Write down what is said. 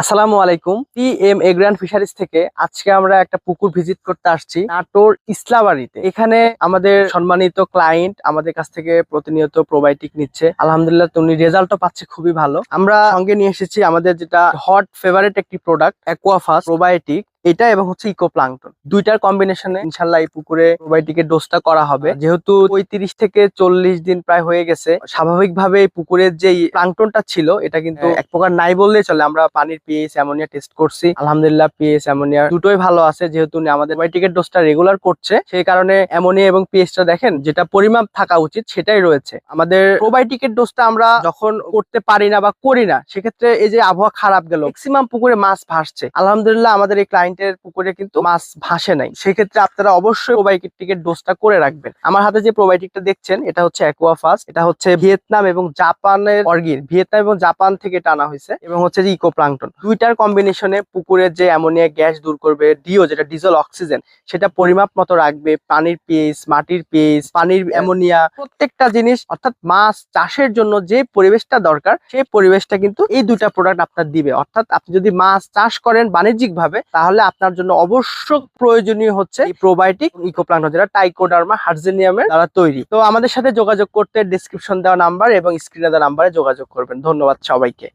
আসসালামু আলাইকুম। T M এগ্রান fisheries থেকে আজকে আমরা একটা পুকুর ভিজিট করতে আসছি নাটোর ইসলাবাড়িতে এখানে আমাদের সম্মানিত ক্লায়েন্ট আমাদের কাছ থেকে প্রতিনিয়ত প্রোবায়োটিক নিচ্ছে। আলহামদুলিল্লাহ তুমি রেজাল্টও পাচ্ছে খুবই ভালো। আমরা সঙ্গে নিয়ে এসেছি আমাদের যেটা হট ফেভারেট একটি প্রোডাক্ট অ্যাকোয়াফাস প্রোবায়োটিক এটা এবং হচ্ছে ইকো প্লাঙ্কটন দুইটার কম্বিনেশনে ইনশাল্লাহ এই পুকুরে প্রোবায়োটিকের ডোজটা করা হবে। যেহেতু পঁয়ত্রিশ থেকে চল্লিশ দিন প্রায় হয়ে গেছে স্বাভাবিকভাবে এই পুকুরের যে প্লাঙ্কটনটা ছিল এটা কিন্তু এক প্রকার নাই বললেই চলে। আমরা পানির পিএইচ অ্যামোনিয়া টেস্ট করছি। আলহামদুলিল্লাহ পিএইচ অ্যামোনিয়া দুটোই ভালো আছে। যেহেতু আমাদের প্রোবায়োটিকের ডোজটা রেগুলার করছে সেই কারণে অ্যামোনিয়া এবং পিএইচটা দেখেন যেটা পরিমাপ থাকা উচিত সেটাই রয়েছে। আমাদের প্রোবায়োটিকের ডোজটা আমরা যখন করতে পারি না বা করি না সেক্ষেত্রে এই যে আবহাওয়া খারাপ গেল ম্যাক্সিমাম পুকুরে মাছ ভাসছে। আলহামদুলিল্লাহ আমাদের এই ক্লায়েন্টের পুকুরে কিন্তু মাছ ভাসে নাই। সেক্ষেত্রে আপনারা অবশ্যই প্রোবায়োটিকের ডোজটা করে রাখবেন। আমার হাতে যে প্রোবায়োটিকটা দেখছেন, এটা হচ্ছে অ্যাকোয়াফাস এটা হচ্ছে ভিয়েতনাম এবং জাপানের অর্গিন ভিয়েতনাম এবং জাপান থেকে টানা হয়েছে এবং হচ্ছে যে ইকো প্লাঙ্কটন দুইটার কম্বিনেশনে পুকুরের যে অ্যামোনিয়া গ্যাস দূর করবে, ডিও যেটা ডিজেল অক্সিজেন, সেটা পরিমাপ মতো রাখবে, পানির পিএইচ মাটির পিএইচ পানির অ্যামোনিয়া, প্রত্যেকটা জিনিস, অর্থাৎ মাছ চাষের জন্য যে পরিবেশটা দরকার, সেই পরিবেশটা কিন্তু এই দুইটা প্রোডাক্ট আপনার দিবে। অর্থাৎ আপনি যদি মাছ চাষ করেন বাণিজ্যিক ভাবে তাহলে আপনার জন্য অবশ্য প্রয়োজনীয় হচ্ছে প্রোবায়োটিক ইকোপ্লান্ট যেটা টাইকোডার্মা হার্জেনিয়ামের দ্বারা তৈরি। তো আমাদের সাথে যোগাযোগ করতে ডিসক্রিপশন দেওয়া নাম্বার এবং স্ক্রিনে দেওয়া নাম্বারে যোগাযোগ করবেন। ধন্যবাদ সবাইকে।